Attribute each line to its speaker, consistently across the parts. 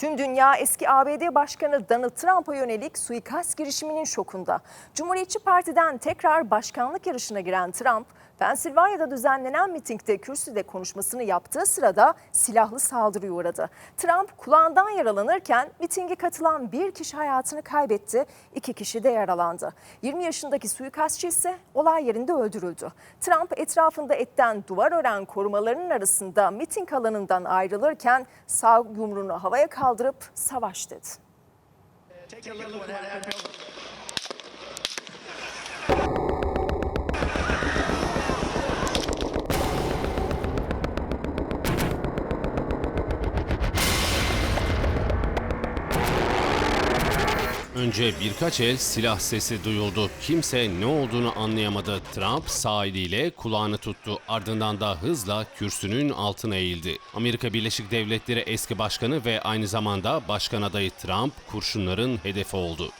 Speaker 1: Tüm dünya eski ABD Başkanı Donald Trump'a yönelik suikast girişiminin şokunda. Cumhuriyetçi Parti'den tekrar başkanlık yarışına giren Trump, Pensilvanya'da düzenlenen mitingde kürsüde konuşmasını yaptığı sırada silahlı saldırıya uğradı. Trump kulağından yaralanırken mitinge katılan bir kişi hayatını kaybetti, iki kişi de yaralandı. 20 yaşındaki suikastçı ise olay yerinde öldürüldü. Trump etrafında etten duvar ören korumalarının arasında miting alanından ayrılırken sağ yumruğunu havaya kaldırıp savaş dedi.
Speaker 2: Önce birkaç el silah sesi duyuldu. Kimse ne olduğunu anlayamadı. Trump sağ eliyle kulağını tuttu. Ardından da hızla kürsünün altına eğildi. Amerika Birleşik Devletleri eski başkanı ve aynı zamanda başkan adayı Trump kurşunların hedefi oldu.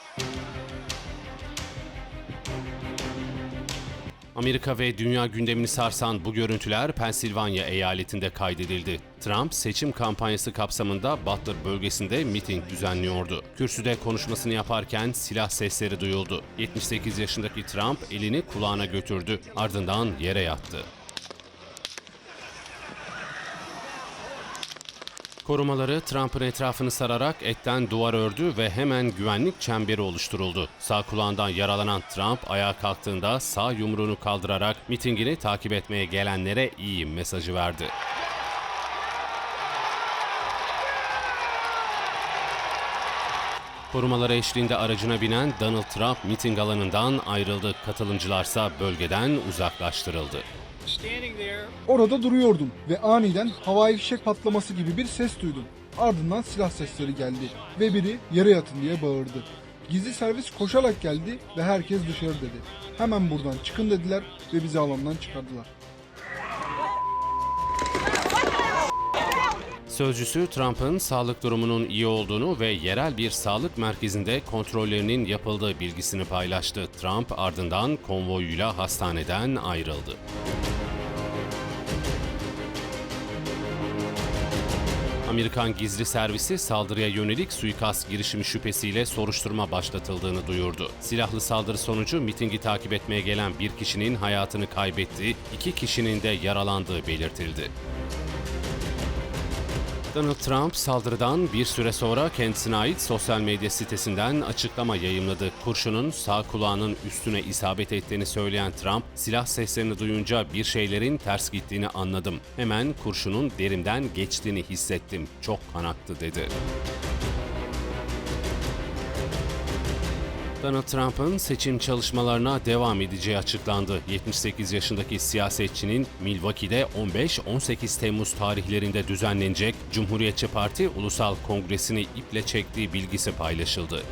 Speaker 2: Amerika ve dünya gündemini sarsan bu görüntüler Pensilvanya eyaletinde kaydedildi. Trump seçim kampanyası kapsamında Butler bölgesinde miting düzenliyordu. Kürsüde konuşmasını yaparken silah sesleri duyuldu. 78 yaşındaki Trump elini kulağına götürdü. Ardından yere yattı. Korumaları Trump'ın etrafını sararak etten duvar ördü ve hemen güvenlik çemberi oluşturuldu. Sağ kulağından yaralanan Trump ayağa kalktığında sağ yumruğunu kaldırarak mitingini takip etmeye gelenlere iyi mesajı verdi. Korumalara eşliğinde aracına binen Donald Trump miting alanından ayrıldı. Katılımcılarsa bölgeden uzaklaştırıldı.
Speaker 3: Orada duruyordum ve aniden havai fişek patlaması gibi bir ses duydum. Ardından silah sesleri geldi ve biri yere yatın diye bağırdı. Gizli servis koşarak geldi ve herkes dışarı dedi. Hemen buradan çıkın dediler ve bizi alandan çıkardılar.
Speaker 2: Sözcüsü Trump'ın sağlık durumunun iyi olduğunu ve yerel bir sağlık merkezinde kontrollerinin yapıldığı bilgisini paylaştı. Trump ardından konvoyuyla hastaneden ayrıldı. Amerikan gizli servisi saldırıya yönelik suikast girişimi şüphesiyle soruşturma başlatıldığını duyurdu. Silahlı saldırı sonucu mitingi takip etmeye gelen bir kişinin hayatını kaybettiği, iki kişinin de yaralandığı belirtildi. Donald Trump saldırıdan bir süre sonra kendisine ait sosyal medya sitesinden açıklama yayımladı. Kurşunun sağ kulağının üstüne isabet ettiğini söyleyen Trump, silah seslerini duyunca bir şeylerin ters gittiğini anladım. Hemen kurşunun derimden geçtiğini hissettim. Çok kanattı dedi. Donald Trump'ın seçim çalışmalarına devam edeceği açıklandı. 78 yaşındaki siyasetçinin Milwaukee'de 15-18 Temmuz tarihlerinde düzenlenecek Cumhuriyetçi Parti Ulusal Kongresi'ni iple çektiği bilgisi paylaşıldı.